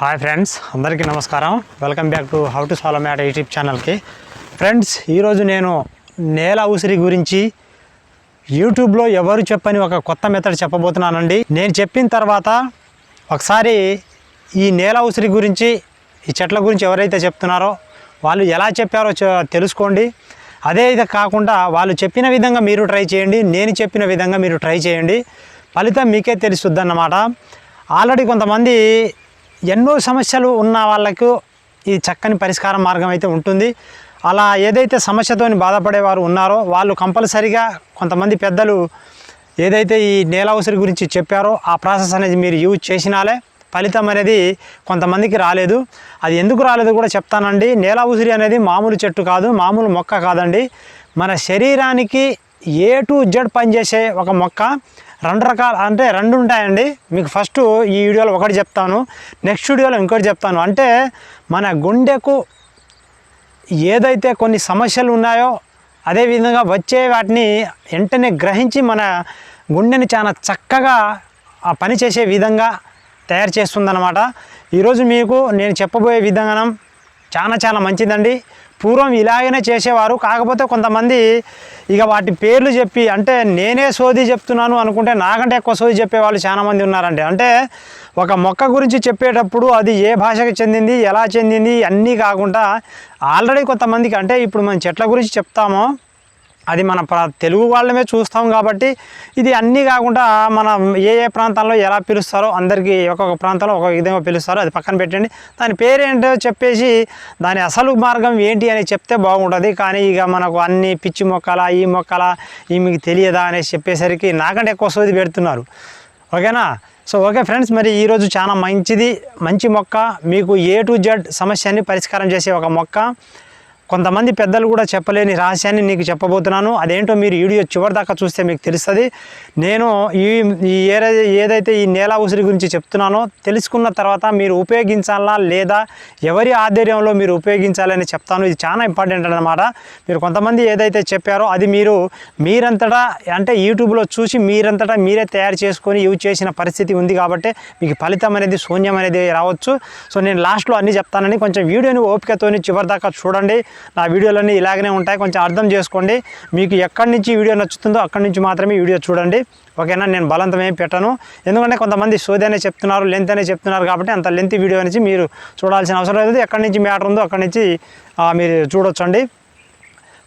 Hi friends అందరికీ నమస్కారం. Welcome back to how to solve math YouTube ఛానల్కి friends ఈరోజు నేను నేల ఉసిరి గురించి యూట్యూబ్లో ఎవరు చెప్పని ఒక కొత్త మెథడ్ చెప్పబోతున్నానండి. నేను చెప్పిన తర్వాత ఒకసారి ఈ నేల ఉసిరి గురించి ఈ చెట్ల గురించి ఎవరైతే చెప్తున్నారో వాళ్ళు ఎలా చెప్పారో తెలుసుకోండి. అదే ఇది కాకుండా వాళ్ళు చెప్పిన విధంగా మీరు ట్రై చేయండి నేను చెప్పిన విధంగా మీరు ట్రై చేయండి. ఫలితం మీకే తెలుస్తుంది అన్నమాట ఆల్రెడీ కొంతమంది ఎన్నో సమస్యలు ఉన్న వాళ్ళకు ఈ చక్కని పరిష్కార మార్గం అయితే ఉంటుంది. అలా ఏదైతే సమస్యతోని బాధపడేవారు ఉన్నారో వాళ్ళు కంపల్సరిగా కొంతమంది పెద్దలు ఏదైతే ఈ నేల ఉసిరి గురించి చెప్పారో ఆ ప్రాసెస్ అనేది మీరు యూజ్ చేసినాలే. ఫలితం అనేది కొంతమందికి రాలేదు. అది ఎందుకు రాలేదు కూడా చెప్తానండి. నేల ఉసిరి అనేది మామూలు చెట్టు కాదు మామూలు మొక్క కాదండి. మన శరీరానికి ఏ టు జెడ్ పనిచేసే ఒక మొక్క రెండు రకాల అంటే రెండు ఉంటాయండి. మీకు ఫస్ట్ ఈ వీడియోలో ఒకటి చెప్తాను. నెక్స్ట్ వీడియోలో ఇంకోటి చెప్తాను. అంటే మన గుండెకు ఏదైతే కొన్ని సమస్యలు ఉన్నాయో అదేవిధంగా వచ్చే వాటిని వెంటనే గ్రహించి మన గుండెని చాలా చక్కగా ఆ పని చేసే విధంగా తయారు చేస్తుందన్నమాట. ఈరోజు మీకు నేను చెప్పబోయే విధానం చాలా చాలా మంచిదండి. పూర్వం ఇలాగనే చేసేవారు. కాకపోతే కొంతమంది ఇక వాటి పేర్లు చెప్పి అంటే నేనే సోది చెప్తున్నాను అనుకుంటే నాకంటే ఎక్కువ సోది చెప్పే వాళ్ళు చాలామంది ఉన్నారండి. అంటే ఒక మొక్క గురించి చెప్పేటప్పుడు అది ఏ భాషకు చెందింది ఎలా చెందింది అన్నీ కాకుండా ఆల్రెడీ కొంతమందికి అంటే ఇప్పుడు మనం చెట్ల గురించి చెప్తామో అది మన తెలుగు వాళ్ళమే చూస్తాం కాబట్టి ఇది అన్నీ కాకుండా మన ఏ ఏ ప్రాంతాల్లో ఎలా పిలుస్తారో అందరికీ ఒక్కొక్క ప్రాంతంలో ఒక్కొక్క విధంగా పిలుస్తారో అది పక్కన పెట్టండి. దాని పేరేంటో చెప్పేసి దాని అసలు మార్గం ఏంటి అని చెప్తే బాగుంటుంది. కానీ ఇక మనకు అన్ని పిచ్చి మొక్కల ఈ మొక్కల ఈ మీకు తెలియదా అనేసి చెప్పేసరికి నాకంటే ఎక్కువ సోది పెడుతున్నారు. ఓకేనా? సో ఓకే ఫ్రెండ్స్ మరి ఈరోజు చాలా మంచిది. మంచి మొక్క మీకు ఏ టు జెడ్ సమస్యని పరిష్కారం చేసే ఒక మొక్క. కొంతమంది పెద్దలు కూడా చెప్పలేని రహస్యాన్ని నీకు చెప్పబోతున్నాను. అదేంటో మీరు వీడియో చివరి దాకా చూస్తే మీకు తెలుస్తుంది. నేను ఈ ఈ ఏదైతే ఏదైతే ఈ నేల ఉసిరి గురించి చెప్తున్నానో తెలుసుకున్న తర్వాత మీరు ఉపయోగించాలా లేదా ఎవరి ఆధ్వర్యంలో మీరు ఉపయోగించాలని చెప్తాను. ఇది చాలా ఇంపార్టెంట్ అన్నమాట. మీరు కొంతమంది ఏదైతే చెప్పారో అది మీరు మీరంతటా అంటే యూట్యూబ్లో చూసి మీరంతటా మీరే తయారు చేసుకొని యూజ్ చేసిన పరిస్థితి ఉంది కాబట్టి మీకు ఫలితం అనేది శూన్యం అనేది రావచ్చు. సో నేను లాస్ట్లో అన్నీ చెప్తానని కొంచెం వీడియోని ఓపికతోని చివరి దాకా చూడండి. నా వీడియోలన్నీ ఇలాగనే ఉంటాయి. కొంచెం అర్థం చేసుకోండి. మీకు ఎక్కడి నుంచి వీడియో నచ్చుతుందో అక్కడి నుంచి మాత్రమే వీడియో చూడండి. ఓకేనా? నేను బలంతం పెట్టను. ఎందుకంటే కొంతమంది సోదేనే చెప్తున్నారు లెంత్ అనే చెప్తున్నారు కాబట్టి అంత లెంత్ వీడియో నుంచి మీరు చూడాల్సిన అవసరం లేదు. ఎక్కడి నుంచి మ్యాటర్ ఉందో అక్కడి నుంచి మీరు చూడొచ్చండి.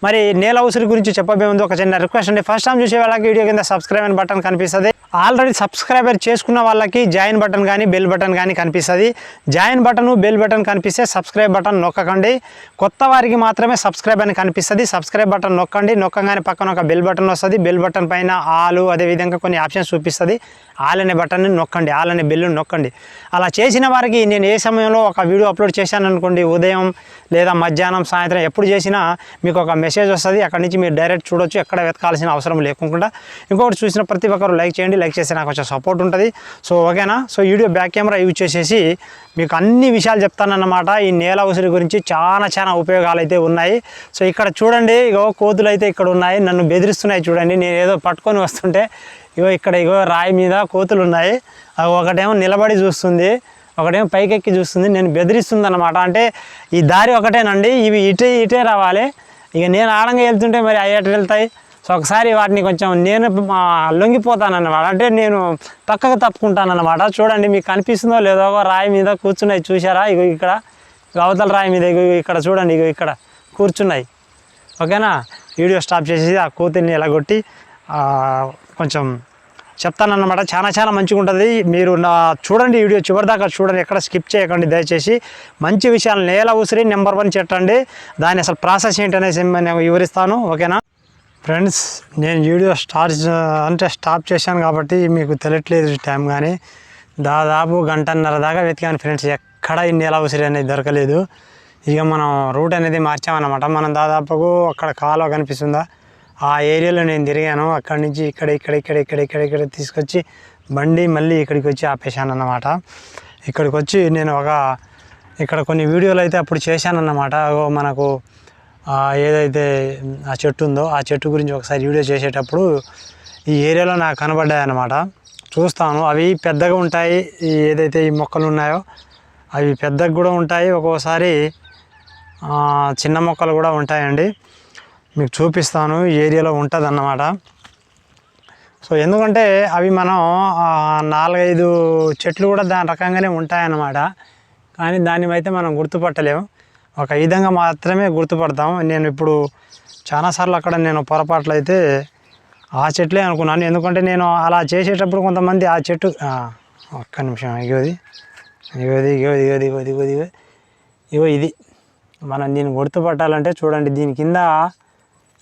మరి నేల ఉసిరి గురించి చెప్పబోయే ముందు ఒక చిన్న రిక్వెస్ట్ అండి. ఫస్ట్ టైం చూసే వాళ్ళకి వీడియో కింద సబ్స్క్రైబ్ అని బటన్ కనిపిస్తుంది. ఆల్రెడీ సబ్స్క్రైబర్ చేసుకున్న వాళ్ళకి జాయిన్ బటన్ కానీ బెల్ బటన్ కానీ కనిపిస్తుంది. జాయిన్ బటన్ బెల్ బటన్ కనిపిస్తే సబ్స్క్రైబ్ బటన్ నొక్కకండి. కొత్త వారికి మాత్రమే సబ్స్క్రైబ్ అని కనిపిస్తుంది. సబ్స్క్రైబ్ బటన్ నొక్కండి. నొక్కగానే పక్కన ఒక బెల్ బటన్ వస్తుంది. బెల్ బటన్ పైన ఆలు అదేవిధంగా కొన్ని ఆప్షన్స్ చూపిస్తుంది. ఆల్ అనే బటన్ని నొక్కండి. ఆల్ అనే బెల్లు నొక్కండి. అలా చేసిన వారికి నేను ఏ సమయంలో ఒక వీడియో అప్లోడ్ చేశాను అనుకోండి ఉదయం లేదా మధ్యాహ్నం సాయంత్రం ఎప్పుడు చేసినా మీకు ఒక మెసేజ్ వస్తుంది. అక్కడి నుంచి మీరు డైరెక్ట్ చూడొచ్చు. ఎక్కడ వెతకాల్సిన అవసరం లేకుండా. ఇంకొకటి చూసిన ప్రతి ఒక్కరు లైక్ చేయండి లైక్ చేస్తే నాకు కొంచెం సపోర్ట్ ఉంటుంది. సో ఓకేనా? So video back camera use చేసేసి మీకు అన్ని విషయాలు చెప్తానన్నమాట. ఈ నేల ఉసిరి గురించి చాలా చాలా ఉపయోగాలు అయితే ఉన్నాయి. సో ఇక్కడ చూడండి ఇగో కోతులు అయితే ఇక్కడ ఉన్నాయి. నన్ను బెదిరిస్తున్నాయి చూడండి. నేను ఏదో పట్టుకొని వస్తుంటే ఇగో ఇక్కడ ఇగో రాయి మీద కోతులు ఉన్నాయి అవి ఒకటేమో నిలబడి చూస్తుంది. ఒకటేమో పైకెక్కి చూస్తుంది. నేను బెదిరిస్తుంది అనమాట అంటే ఈ దారి ఒకటేనండి. ఇవి ఇటే ఇటే రావాలి. ఇక నేను ఆడంగా వెళ్తుంటే మరి అవి వెళ్తాయి? సో ఒకసారి వాటిని కొంచెం నేను లొంగిపోతానన్నమాట. అంటే నేను పక్కకు తప్పుకుంటానన్నమాట. చూడండి మీకు కనిపిస్తుందో లేదో రాయి మీద కూర్చున్నాయి. చూసారా ఇగో ఇక్కడ. అవతల రాయి మీద ఇగో ఇక్కడ చూడండి. ఇగో ఇక్కడ కూర్చున్నాయి. ఓకేనా? వీడియో స్టాప్ చేసి ఆ కూతుర్ని ఎలాగొట్టి కొంచెం చెప్తానన్నమాట. చాలా చాలా మంచిగా ఉంటుంది. మీరు నా చూడండి వీడియో చివరి దాకా చూడండి. ఎక్కడ స్కిప్ చేయకండి. దయచేసి మంచి విషయాలు నేల ఉసిరి నెంబర్ వన్ చెట్టండి. దాని అసలు ప్రాసెస్ ఏంటనేసి నేను వివరిస్తాను. ఓకేనా? ఫ్రెండ్స్ నేను వీడియో స్టార్ట్ అంటే స్టాప్ చేశాను కాబట్టి మీకు తెలియట్లేదు టైం కానీ. దాదాపు గంటన్నర దాకా వెతికాను ఫ్రెండ్స్. ఎక్కడ ఇన్ని ఎలా ఉసిరి అనేది దొరకలేదు. ఇక మనం రూట్ అనేది మార్చామన్నమాట. మనం దాదాపుకు అక్కడ కాలువ కనిపిస్తుందా? ఆ ఏరియాలో నేను తిరిగాను. అక్కడి నుంచి ఇక్కడ ఇక్కడ ఇక్కడ ఇక్కడ ఇక్కడ ఇక్కడ తీసుకొచ్చి బండి మళ్ళీ ఇక్కడికి వచ్చి ఆపేశాను అన్నమాట ఇక్కడికి వచ్చి నేను ఒక ఇక్కడ కొన్ని వీడియోలు అయితే అప్పుడు చేశానన్నమాట. మనకు ఏదైతే ఆ చెట్టు ఉందో ఆ చెట్టు గురించి ఒకసారి వీడియో చేసేటప్పుడు ఈ ఏరియాలో నాకు కనబడ్డాయి అన్నమాట చూస్తాను. అవి పెద్దగా ఉంటాయి. ఏదైతే ఈ మొక్కలు ఉన్నాయో అవి పెద్దగా కూడా ఉంటాయి. ఒక్కోసారి చిన్న మొక్కలు కూడా ఉంటాయండి. మీకు చూపిస్తాను. ఈ ఏరియాలో ఉంటుంది అన్నమాట సో ఎందుకంటే అవి మనం నాలుగైదు చెట్లు కూడా దాని రకంగానే ఉంటాయన్నమాట. కానీ దాన్ని అయితే మనం గుర్తుపట్టలేము. ఒక విధంగా మాత్రమే గుర్తుపడతాం నేను ఇప్పుడు చాలాసార్లు అక్కడ నేను పొరపాట్లు అయితే ఆ చెట్లే అనుకున్నాను. ఎందుకంటే నేను అలా చేసేటప్పుడు కొంతమంది ఆ చెట్టు ఒక్క నిమిషం ఇగోది ఇగోది ఇగోది ఇగోది ఇగోది ఇగోది ఇగో ఇగో ఇది. మనం దీన్ని గుర్తుపట్టాలంటే చూడండి దీని కింద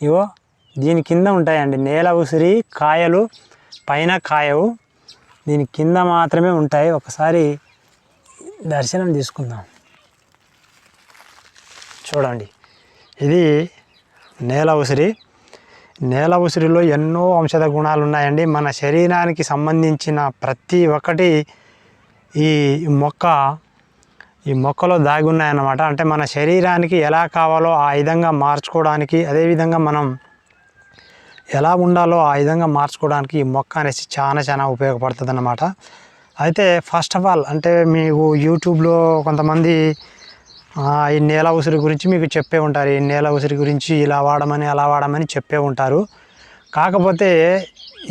ఇగో దీని కింద ఉంటాయండి. నేల ఉసిరి కాయలు పైన కాయవు దీని కింద మాత్రమే ఉంటాయి. ఒకసారి దర్శనం తీసుకుందాం. చూడండి. ఇది నేల ఉసిరి. నేల ఉసిరిలో ఎన్నో ఔషధ గుణాలు ఉన్నాయండి మన శరీరానికి సంబంధించిన ప్రతి ఒక్కటి ఈ మొక్క ఈ మొక్కలో దాగి ఉన్నాయన్నమాట. అంటే మన శరీరానికి ఎలా కావాలో ఆ విధంగా మార్చుకోవడానికి అదేవిధంగా మనం ఎలా ఉండాలో ఆ విధంగా మార్చుకోవడానికి ఈ మొక్క అనేసి చాలా చాలా ఉపయోగపడుతుంది అన్నమాట అయితే ఫస్ట్ ఆఫ్ ఆల్ అంటే మీకు యూట్యూబ్లో కొంతమంది ఈ నేల ఉసిరి గురించి మీకు చెప్పే ఉంటారు. ఈ నేల ఉసిరి గురించి ఇలా వాడమని అలా వాడమని చెప్పే ఉంటారు. కాకపోతే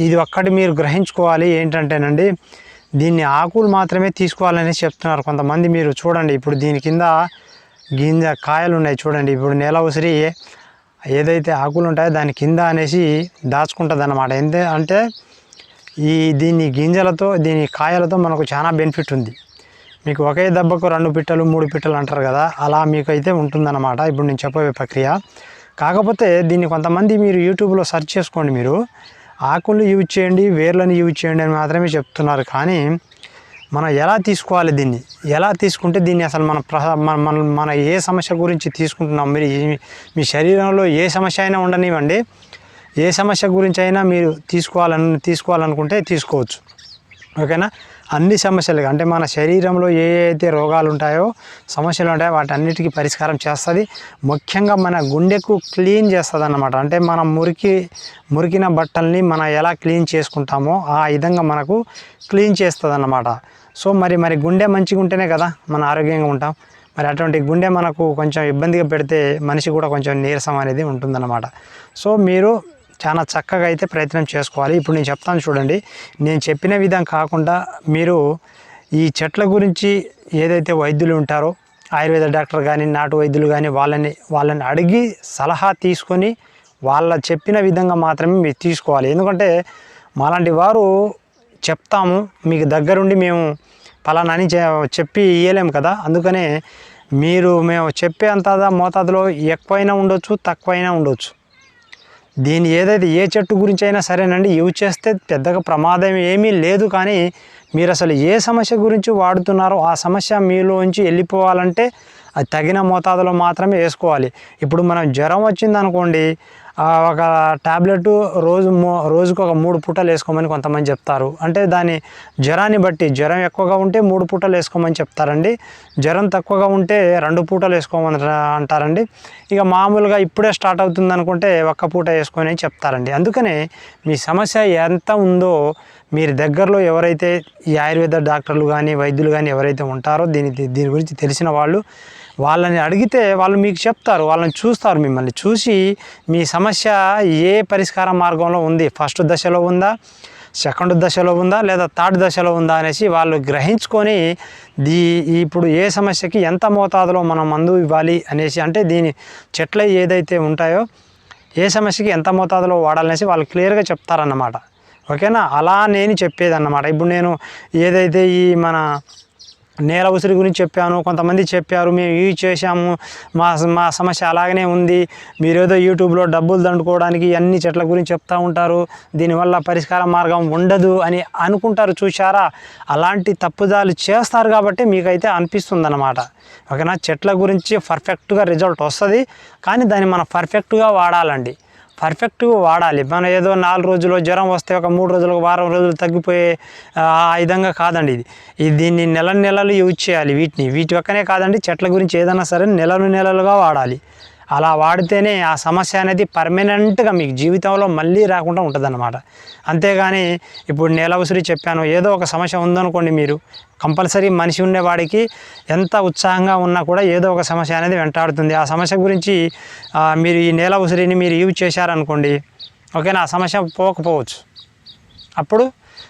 ఇది ఒక్కటి మీరు గ్రహించుకోవాలి. ఏంటంటేనండి దీన్ని ఆకులు మాత్రమే తీసుకోవాలని చెప్తున్నారు కొంతమంది. మీరు చూడండి ఇప్పుడు దీని కింద గింజ కాయలు ఉన్నాయి చూడండి. ఇప్పుడు నేల ఉసిరి ఏదైతే ఆకులు ఉంటాయో దాని కింద అనేసి దాచుకుంటుంది అన్నమాట అంటే ఈ దీని గింజలతో దీని కాయలతో మనకు చాలా బెనిఫిట్ ఉంది. మీకు ఒకే దెబ్బకు రెండు పిట్టలు మూడు పిట్టలు అంటారు కదా అలా మీకు అయితే ఉంటుందన్నమాట. ఇప్పుడు నేను చెప్పే ప్రక్రియ. కాకపోతే దీన్ని కొంతమంది మీరు యూట్యూబ్లో సెర్చ్ చేసుకోండి మీరు. ఆకులు యూజ్ చేయండి వేర్లను యూజ్ చేయండి అని మాత్రమే చెప్తున్నారు. కానీ మనం ఎలా తీసుకోవాలి దీన్ని? ఎలా తీసుకుంటే దీన్ని అసలు మన ప్ర మన మన మన ఏ సమస్య గురించి తీసుకుంటున్నాం? మీరు మీ శరీరంలో ఏ సమస్య అయినా ఉండనివ్వండి. ఏ సమస్య గురించి అయినా మీరు తీసుకోవాలని తీసుకోవాలనుకుంటే తీసుకోవచ్చు. ఓకేనా? అన్ని సమస్యలు అంటే మన శరీరంలో ఏ అయితే రోగాలు ఉంటాయో సమస్యలు ఉంటాయో వాటన్నిటికీ పరిష్కారం చేస్తుంది. ముఖ్యంగా మన గుండెకు క్లీన్ చేస్తుంది అన్నమాట అంటే మనం మురికి మురికిన బట్టల్ని మనం ఎలా క్లీన్ చేసుకుంటామో ఆ విధంగా మనకు క్లీన్ చేస్తుంది అన్నమాట సో మరి మరి గుండె మంచిగా ఉంటేనే కదా మన ఆరోగ్యంగా ఉంటాం. మరి అటువంటి గుండె మనకు కొంచెం ఇబ్బందిగా పెడితే మనిషి కూడా కొంచెం నీరసం అనేది ఉంటుందన్నమాట. సో మీరు చాలా చక్కగా అయితే ప్రయత్నం చేసుకోవాలి. ఇప్పుడు నేను చెప్తాను చూడండి. నేను చెప్పిన విధం కాకుండా మీరు ఈ చెట్ల గురించి ఏదైతే వైద్యులు ఉంటారో ఆయుర్వేద డాక్టర్ కానీ నాటు వైద్యులు కానీ వాళ్ళని వాళ్ళని అడిగి సలహా తీసుకొని వాళ్ళ చెప్పిన విధంగా మాత్రమే మీరు తీసుకోవాలి. ఎందుకంటే మాలాంటి వారు చెప్తాము మీకు దగ్గరుండి మేము ఫలానాని చె- చెప్పి ఇయ్యలేము కదా. అందుకనే మీరు మేము చెప్పే అంత మోతాదులో ఎక్కువైనా ఉండొచ్చు తక్కువైనా ఉండొచ్చు. దీని ఏదైతే ఏ చెట్టు గురించి అయినా సరేనండి యూజ్ చేస్తే పెద్దగా ప్రమాదం ఏమీ లేదు కానీ మీరు అసలు ఏ సమస్య గురించి వాడుతున్నారో ఆ సమస్య మీలోంచి వెళ్ళిపోవాలంటే అది తగిన మోతాదులో మాత్రమే వేసుకోవాలి. ఇప్పుడు మనం జ్వరం వచ్చిందనుకోండి ఒక ట్యాబ్లెట్ రోజు మో రోజుకు ఒక మూడు పూటలు వేసుకోమని కొంతమంది చెప్తారు. అంటే దాని జ్వరాన్ని బట్టి జ్వరం ఎక్కువగా ఉంటే మూడు పూటలు వేసుకోమని చెప్తారండి. జ్వరం తక్కువగా ఉంటే రెండు పూటలు వేసుకోమని అంటారండి. ఇక మామూలుగా ఇప్పుడే స్టార్ట్ అవుతుంది అనుకుంటే ఒక్క పూట వేసుకొని చెప్తారండి. అందుకనే మీ సమస్య ఎంత ఉందో మీరు దగ్గరలో ఎవరైతే ఈ ఆయుర్వేద డాక్టర్లు కానీ వైద్యులు కానీ ఎవరైతే ఉంటారో దీని దీని గురించి తెలిసిన వాళ్ళు వాళ్ళని అడిగితే వాళ్ళు మీకు చెప్తారు వాళ్ళని చూస్తారు మిమ్మల్ని. చూసి మీ సమస్య ఏ పరిష్కార మార్గంలో ఉంది? ఫస్ట్ దశలో ఉందా? సెకండ్ దశలో ఉందా? లేదా థర్డ్ దశలో ఉందా? అనేసి వాళ్ళు గ్రహించుకొని దీ ఇప్పుడు ఏ సమస్యకి ఎంత మోతాదులో మనం మందు ఇవ్వాలి అనేసి అంటే దీని చెట్ల ఏదైతే ఉంటాయో ఏ సమస్యకి ఎంత మోతాదులో వాడాలనేసి వాళ్ళు క్లియర్గా చెప్తారన్నమాట. ఓకేనా? అలా నేను చెప్పేది అన్నమాట ఇప్పుడు నేను ఏదైతే ఈ మన నేల ఉసిరి గురించి చెప్పాను కొంతమంది చెప్పారు మేము ఇవి చేశాము మా మా సమస్య అలాగనే ఉంది. మీరేదో యూట్యూబ్లో డబ్బులు దండుకోవడానికి అన్ని చెట్ల గురించి చెప్తూ ఉంటారు దీనివల్ల పరిష్కార మార్గం ఉండదు అని అనుకుంటారు చూశారా? అలాంటి తప్పుదాలు చేస్తారు కాబట్టి మీకైతే అనిపిస్తుంది అన్నమాట ఓకేనా? చెట్ల గురించి పర్ఫెక్ట్గా రిజల్ట్ వస్తుంది కానీ దాన్ని మనం పర్ఫెక్ట్గా వాడాలండి. పర్ఫెక్ట్గా వాడాలి. మనం ఏదో నాలుగు రోజులు జ్వరం వస్తే ఒక మూడు రోజులకు వారం రోజులు తగ్గిపోయే ఆ ఆ విధంగా కాదండి ఇది. ఇది దీన్ని నెల నెలలు యూజ్ చేయాలి వీటిని. వీటి ఒక్కనే కాదండి చెట్ల గురించి ఏదైనా సరే నెలలు నెలలుగా వాడాలి. అలా వాడితేనే ఆ సమస్య అనేది పర్మనెంట్గా మీకు జీవితంలో మళ్ళీ రాకుండా ఉంటుందన్నమాట. అంతేగాని ఇప్పుడు నేల ఉసిరి చెప్పాను ఏదో ఒక సమస్య ఉందనుకోండి మీరు కంపల్సరీ మనిషి ఉండేవాడికి ఎంత ఉత్సాహంగా ఉన్నా కూడా ఏదో ఒక సమస్య అనేది వెంటాడుతుంది. ఆ సమస్య గురించి మీరు ఈ నేల ఉసిరిని మీరు యూజ్ చేశారనుకోండి ఓకేనా ఆ సమస్య పోకపోవచ్చు. అప్పుడు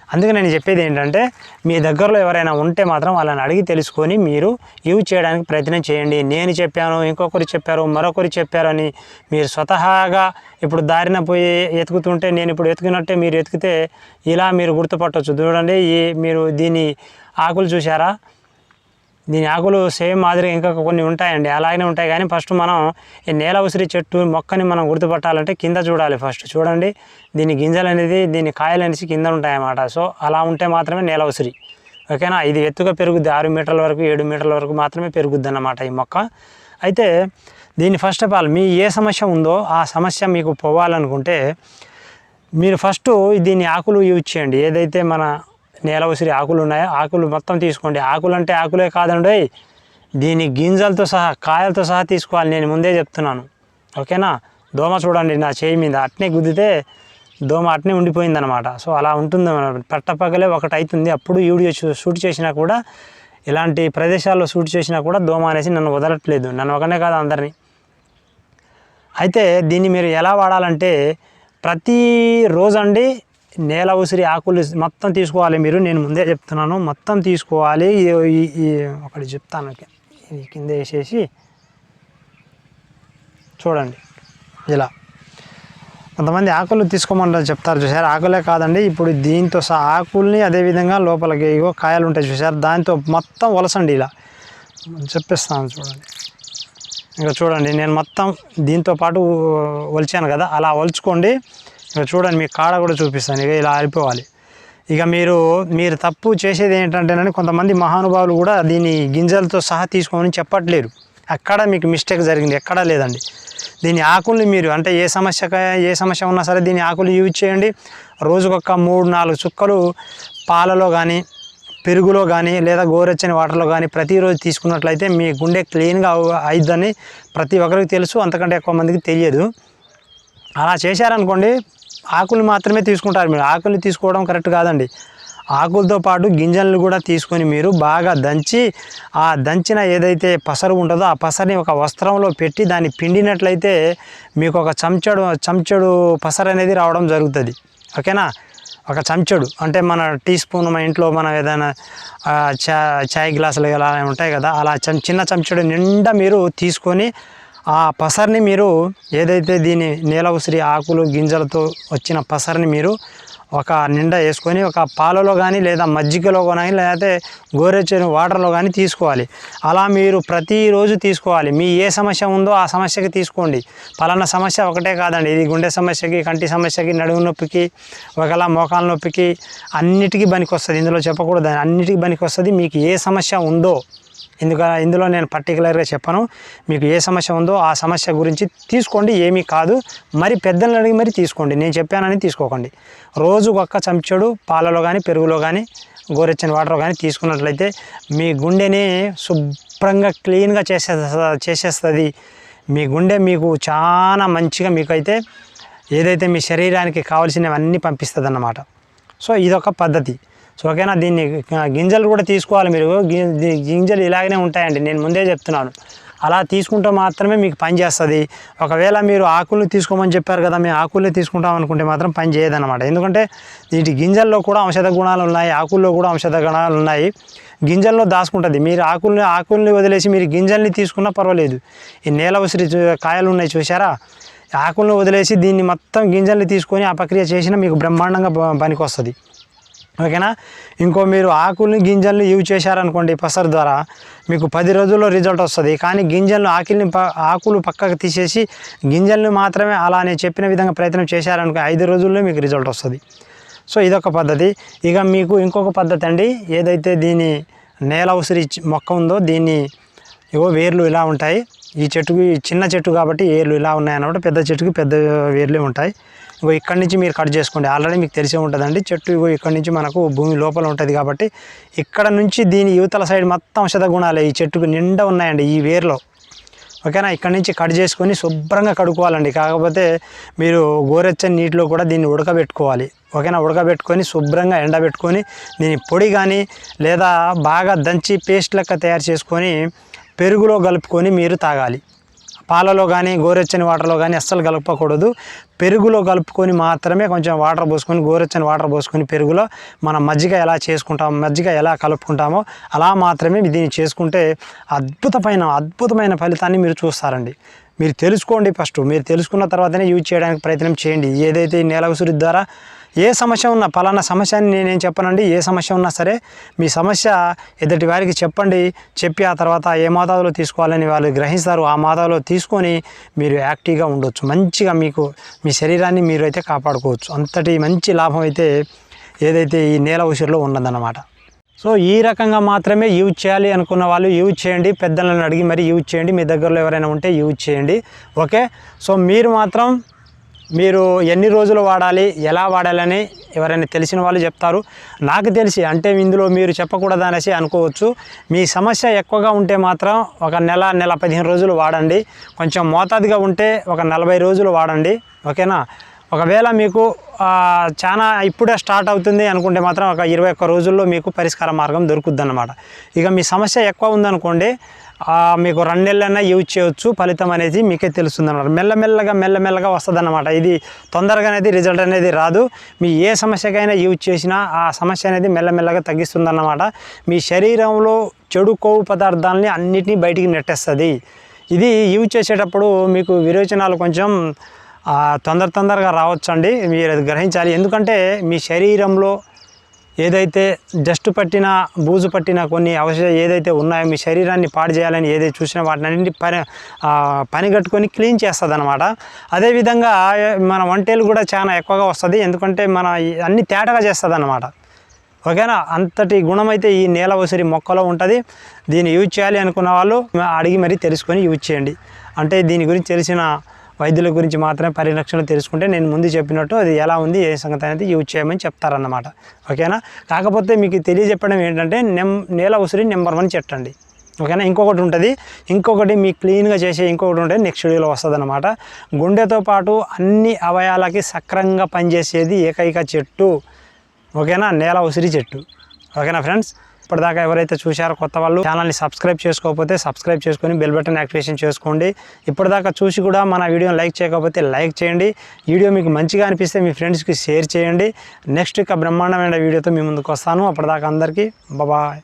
అందుకే నేను చెప్పేది ఏంటంటే మీ దగ్గరలో ఎవరైనా ఉంటే మాత్రం వాళ్ళని అడిగి తెలుసుకొని మీరు యూజ్ చేయడానికి ప్రయత్నం చేయండి. నేను చెప్పాను ఇంకొకరు చెప్పారు మరొకరు చెప్పారు అని మీరు స్వతహాగా ఇప్పుడు దారిన పోయి ఎతుకుతుంటే నేను ఇప్పుడు ఎతుకున్నట్టే మీరు ఎతికితే ఇలా మీరు గుర్తుపట్టవచ్చు చూడండి ఈ మీరు దీని ఆకులు చూసారా దీని ఆకులు సేమ్ మాదిరిగా ఇంకా కొన్ని ఉంటాయండి. అలాగనే ఉంటాయి. కానీ ఫస్ట్ మనం ఈ నేల ఉసిరి చెట్టు మొక్కని మనం గుర్తుపట్టాలంటే కింద చూడాలి ఫస్ట్. చూడండి దీని గింజలు అనేది దీని కాయలు అనేసి కింద ఉంటాయన్నమాట. సో అలా ఉంటే మాత్రమే నేల ఉసిరి. ఓకేనా? ఇది ఎత్తుగా పెరుగుద్ది. ఆరు మీటర్ల వరకు ఏడు మీటర్ల వరకు మాత్రమే పెరుగుద్ది అన్నమాట ఈ మొక్క. అయితే దీన్ని ఫస్ట్ ఆఫ్ ఆల్ మీ ఏ సమస్య ఉందో ఆ సమస్య మీకు పోవాలనుకుంటే మీరు ఫస్ట్ దీని ఆకులు యూజ్ చేయండి. ఏదైతే మన నేల ఉసిరి ఆకులు ఉన్నాయా? ఆకులు మొత్తం తీసుకోండి. ఆకులు అంటే ఆకులే కాదండి. దీని గింజలతో సహా కాయలతో సహా తీసుకోవాలి. నేను ముందే చెప్తున్నాను. ఓకేనా? దోమ చూడండి నా చేయి మీద. అట్నే గుద్దితే దోమ అట్నే ఉండిపోయిందనమాట సో అలా ఉంటుంది పట్టపగలే ఒకటి అవుతుంది అప్పుడు వీడియో షూట్ చేసినా కూడా ఇలాంటి ప్రదేశాల్లో షూట్ చేసినా కూడా దోమ అనేసి నన్ను వదలట్లేదు. నన్ను ఒకనే కాదు అందరినీ. అయితే దీన్ని మీరు ఎలా వాడాలంటే ప్రతి రోజండి నేల ఉసిరి ఆకులు మొత్తం తీసుకోవాలి మీరు. నేను ముందే చెప్తున్నాను. మొత్తం తీసుకోవాలి. ఈ- ఈ- ఒకటి చెప్తాను. ఇది కింద వేసేసి చూడండి. ఇలా. కొంతమంది ఆకులు తీసుకోమంటారు చెప్తారు చూసారు ఆకులే కాదండి. ఇప్పుడు దీంతో సహా ఆకుల్ని అదేవిధంగా లోపలికి ఇగో కాయలు ఉంటాయి చూసారు దాంతో మొత్తం వలసండి ఇలా. చెప్పిస్తాను చూడండి. ఇంకా చూడండి. నేను మొత్తం దీంతో పాటు వలిచాను కదా. అలా వలుచుకోండి ఇక చూడండి మీ కాడ కూడా చూపిస్తాను. ఇక ఇలా ఆరిపోవాలి. ఇక మీరు మీరు తప్పు చేసేది ఏంటంటేనని కొంతమంది మహానుభావులు కూడా దీని గింజలతో సహా తీసుకోమని చెప్పట్లేరు. అక్కడ మీకు మిస్టేక్ జరిగింది ఎక్కడా లేదండి. దీని ఆకుల్ని మీరు అంటే ఏ సమస్య ఏ సమస్య ఉన్నా సరే దీని ఆకులు యూజ్ చేయండి. రోజుకొక మూడు నాలుగు చుక్కలు పాలలో కానీ పెరుగులో కానీ లేదా గోరెచ్చని వాటర్లో కానీ ప్రతిరోజు తీసుకున్నట్లయితే మీ గుండె క్లీన్గా అయిద్దని ప్రతి ఒక్కరికి తెలుసు. అంతకంటే ఎక్కువ మందికి తెలియదు. అలా చేశారనుకోండి ఆకులు మాత్రమే తీసుకుంటారు మీరు. ఆకులు తీసుకోవడం కరెక్ట్ కాదండి. ఆకులతో పాటు గింజలను కూడా తీసుకొని మీరు బాగా దంచి ఆ దంచిన ఏదైతే పసరు ఉంటుందో ఆ పసరుని ఒక వస్త్రంలో పెట్టి దాన్ని పిండినట్లయితే మీకు ఒక చెంచడు చెంచడు పసరు అనేది రావడం జరుగుతుంది. ఓకేనా? ఒక చెంచడు. అంటే మన టీ స్పూన్ మన ఇంట్లో మనం ఏదైనా చా చాయ్ గ్లాసులు అలా ఉంటాయి కదా అలా చం- చిన్న చెంచడు నిండా మీరు తీసుకొని ఆ పసర్ని మీరు ఏదైతే దీని నేల ఉసిరి ఆకులు గింజలతో వచ్చిన పసర్ని మీరు ఒక నిండా వేసుకొని ఒక పాలలో కానీ లేదా మజ్జిగలో కానీ లేకపోతే గోరెచ్చని వాటర్లో కానీ తీసుకోవాలి. అలా మీరు ప్రతిరోజు తీసుకోవాలి. మీ ఏ సమస్య ఉందో ఆ సమస్యకి తీసుకోండి. పలానా సమస్య ఒకటే కాదండి. ఇది గుండె సమస్యకి కంటి సమస్యకి నడుము నొప్పికి ఒకలా మోకాల నొప్పికి అన్నిటికీ పనికి వస్తుంది ఇందులో చెప్పకూడదు. అన్నిటికీ పనికి వస్తుంది మీకు ఏ సమస్య ఉందో ఎందుకంటే ఇందులో నేను పర్టికులర్గా చెప్పను. మీకు ఏ సమస్య ఉందో ఆ సమస్య గురించి తీసుకోండి. ఏమీ కాదు. మరి పెద్దలను అడిగి మరి తీసుకోండి. నేను చెప్పానని తీసుకోకండి. రోజు ఒక్క చెంచడు పాలలో కానీ పెరుగులో కానీ గోరెచ్చని వాటర్లో కానీ తీసుకున్నట్లయితే మీ గుండెని శుభ్రంగా క్లీన్గా చేసే చేసేస్తుంది. మీ గుండె మీకు చాలా మంచిగా మీకైతే ఏదైతే మీ శరీరానికి కావాల్సినవన్నీ పంపిస్తుంది అన్నమాట సో ఇదొక పద్ధతి. సో ఓకేనా దీన్ని గింజలు కూడా తీసుకోవాలి మీరు. గింజలు ఇలాగనే ఉంటాయండి నేను ముందే చెప్తున్నాను. అలా తీసుకుంటే మాత్రమే మీకు పని చేస్తుంది. ఒకవేళ మీరు ఆకులు తీసుకోమని చెప్పారు కదా మేము ఆకులే తీసుకుంటాం అనుకుంటే మాత్రం పని చేయదన్నమాట. ఎందుకంటే వీటి గింజల్లో కూడా ఔషధ గుణాలు ఉన్నాయి ఆకుల్లో కూడా ఔషధ గుణాలు ఉన్నాయి. గింజల్లో దాచుకుంటుంది. మీరు ఆకుల్ని ఆకుల్ని వదిలేసి మీరు గింజల్ని తీసుకున్నా పర్వాలేదు. ఈ నేల ఉసిరి చూ- కాయలు ఉన్నాయి చూసారా ఆకులను వదిలేసి దీన్ని మొత్తం గింజల్ని తీసుకొని ఆ ప్రక్రియ చేసినా మీకు బ్రహ్మాండంగా పనికి వస్తుంది ఓకేనా? ఇంకో మీరు ఆకుల్ని గింజల్ని యూజ్ చేశారనుకోండి పసరు ద్వారా మీకు పది రోజుల్లో రిజల్ట్ వస్తుంది. కానీ గింజలను ఆకుల్ని ప ఆకులు పక్కకు తీసేసి గింజల్ని మాత్రమే అలా నేను చెప్పిన విధంగా ప్రయత్నం చేశారనుకో ఐదు రోజుల్లో మీకు రిజల్ట్ వస్తుంది. సో ఇదొక పద్ధతి. ఇక మీకు ఇంకొక పద్ధతి అండి. ఏదైతే దీని నేల ఉసిరి మొక్క ఉందో దీన్ని ఇగో వేర్లు ఇలా ఉంటాయి. ఈ చెట్టుకి చిన్న చెట్టు కాబట్టి వేర్లు ఇలా ఉన్నాయి అన్నమాట పెద్ద చెట్టుకి పెద్ద వేర్లే ఉంటాయి. ఇగో ఇక్కడి నుంచి మీరు కట్ చేసుకోండి. ఆల్రెడీ మీకు తెలిసే ఉంటుందండి. చెట్టు ఇగో ఇక్కడి నుంచి మనకు భూమి లోపల ఉంటుంది కాబట్టి ఇక్కడ నుంచి దీని యువతల సైడ్ మొత్తం ఔషధ గుణాలే ఈ చెట్టుకు నిండా ఉన్నాయండి ఈ వేర్లో. ఓకేనా ఇక్కడ నుంచి కట్ చేసుకొని శుభ్రంగా కడుక్కోవాలండి. కాకపోతే మీరు గోరెచ్చని నీటిలో కూడా దీన్ని ఉడకబెట్టుకోవాలి. ఓకేనా ఉడకబెట్టుకొని శుభ్రంగా ఎండబెట్టుకొని దీని పొడి కానీ లేదా బాగా దంచి పేస్ట్ లెక్క తయారు చేసుకొని పెరుగులో కలుపుకొని మీరు తాగాలి. పాలలో కానీ గోరెచ్చని వాటర్లో కానీ అస్సలు కలపకూడదు. పెరుగులో కలుపుకొని మాత్రమే కొంచెం వాటర్ పోసుకొని గోరెచ్చని వాటర్ పోసుకొని పెరుగులో మనం మజ్జిగ ఎలా చేసుకుంటామో మజ్జిగ ఎలా కలుపుకుంటామో అలా మాత్రమే దీన్ని చేసుకుంటే అద్భుతమైన అద్భుతమైన ఫలితాన్ని మీరు చూస్తారండి. మీరు తెలుసుకోండి ఫస్ట్. మీరు తెలుసుకున్న తర్వాతనే యూజ్ చేయడానికి ప్రయత్నం చేయండి. ఏదైతే నేల ఉసిరి ద్వారా ఏ సమస్య ఉన్నా పలానా సమస్య అని నేనేం చెప్పనండి? ఏ సమస్య ఉన్నా సరే మీ సమస్య ఎదుటి వారికి చెప్పండి. చెప్పి ఆ తర్వాత ఏ మోతాదులో తీసుకోవాలని వాళ్ళు గ్రహిస్తారు. ఆ మోతాదులో తీసుకొని మీరు యాక్టివ్గా ఉండొచ్చు. మంచిగా మీకు మీ శరీరాన్ని మీరు అయితే కాపాడుకోవచ్చు. అంతటి మంచి లాభం అయితే ఏదైతే ఈ నేల ఉసిరిలో ఉన్నదన్నమాట. సో ఈ రకంగా మాత్రమే యూజ్ చేయాలి అనుకున్న వాళ్ళు యూజ్ చేయండి. పెద్దలను అడిగి మరి యూజ్ చేయండి. మీ దగ్గరలో ఎవరైనా ఉంటే యూజ్ చేయండి. ఓకే? సో మీరు మాత్రం మీరు ఎన్ని రోజులు వాడాలి ఎలా వాడాలని ఎవరైనా తెలిసిన వాళ్ళు చెప్తారు. నాకు తెలిసి అంటే ఇందులో మీరు చెప్పకూడదు అనేసి అనుకోవచ్చు. మీ సమస్య ఎక్కువగా ఉంటే మాత్రం ఒక నెల నెల పదిహేను రోజులు వాడండి. కొంచెం మోతాదుగా ఉంటే ఒక నలభై రోజులు వాడండి. ఓకేనా? ఒకవేళ మీకు చాలా ఇప్పుడే స్టార్ట్ అవుతుంది అనుకుంటే మాత్రం ఒక ఇరవై ఒక్క రోజుల్లో మీకు పరిష్కార మార్గం దొరుకుద్ది ఇక మీ సమస్య ఎక్కువ ఉందనుకోండి మీకు రెండేళ్ళైనా యూజ్ చేయొచ్చు. ఫలితం అనేది మీకే తెలుస్తుంది అనమాట మెల్లమెల్లగా మెల్లమెల్లగా వస్తుంది అనమాట ఇది తొందరగా అనేది రిజల్ట్ అనేది రాదు. మీ ఏ సమస్యకైనా యూజ్ చేసినా ఆ సమస్య అనేది మెల్లమెల్లగా తగ్గిస్తుంది అన్నమాట మీ శరీరంలో చెడు కొవ్వు పదార్థాలని అన్నిటినీ బయటికి నెట్టేస్తుంది. ఇది యూజ్ చేసేటప్పుడు మీకు విరోచనాలు కొంచెం తొందర తొందరగా రావచ్చండి. మీరు అది గ్రహించాలి. ఎందుకంటే మీ శరీరంలో ఏదైతే జస్ట్ పట్టిన బూజు పట్టిన కొన్ని అవశేషాలు ఏదైతే ఉన్నాయో మీ శరీరాన్ని పాడు చేయాలని ఏదైతే చూసినా వాటిని పని పని కట్టుకొని క్లీన్ చేస్తుంది అనమాట అదేవిధంగా మన వంటలు కూడా చాలా ఎక్కువగా వస్తుంది. ఎందుకంటే మన అన్ని తేటగా చేస్తుంది అనమాట ఓకేనా? అంతటి గుణం అయితే ఈ నేల ఉసిరి మొక్కలో ఉంటుంది. దీన్ని యూజ్ చేయాలి అనుకున్న వాళ్ళు అడిగి మరీ తెలుసుకొని యూజ్ చేయండి. అంటే దీని గురించి తెలిసిన వైద్యుల గురించి మాత్రమే పరిరక్షణ తెలుసుకుంటే నేను ముందు చెప్పినట్టు అది ఎలా ఉంది ఏ సంగతి అనేది యూజ్ చేయమని చెప్తారన్నమాట. ఓకేనా? కాకపోతే మీకు తెలియజెప్పడం ఏంటంటే నెం నేల ఉసిరి నెంబర్ వన్ చెట్టండి. ఓకేనా? ఇంకొకటి ఉంటుంది. ఇంకొకటి మీ క్లీన్గా చేసే ఇంకొకటి ఉంటుంది నెక్స్ట్ వీడియోలో వస్తుంది అనమాట గుండెతో పాటు అన్ని అవయాలకి సక్రంగా పనిచేసేది ఏకైక చెట్టు. ఓకేనా? నేల ఉసిరి చెట్టు. ఓకేనా ఫ్రెండ్స్? ఇప్పటిదాకా ఎవరైతే చూశారో కొత్త వాళ్ళు ఛానల్ని సబ్స్క్రైబ్ చేసుకోకపోతే సబ్స్క్రైబ్ చేసుకొని బెల్ బటన్ యాక్టివేషన్ చేసుకోండి. ఇప్పటిదాకా చూసి కూడా మన వీడియోని లైక్ చేయకపోతే లైక్ చేయండి. వీడియో మీకు మంచిగా అనిపిస్తే మీ ఫ్రెండ్స్కి షేర్ చేయండి. నెక్స్ట్ ఇక బ్రహ్మాండమైన వీడియోతో మీ ముందుకు వస్తాను. అప్పటిదాకా అందరికీ బాబాయ్.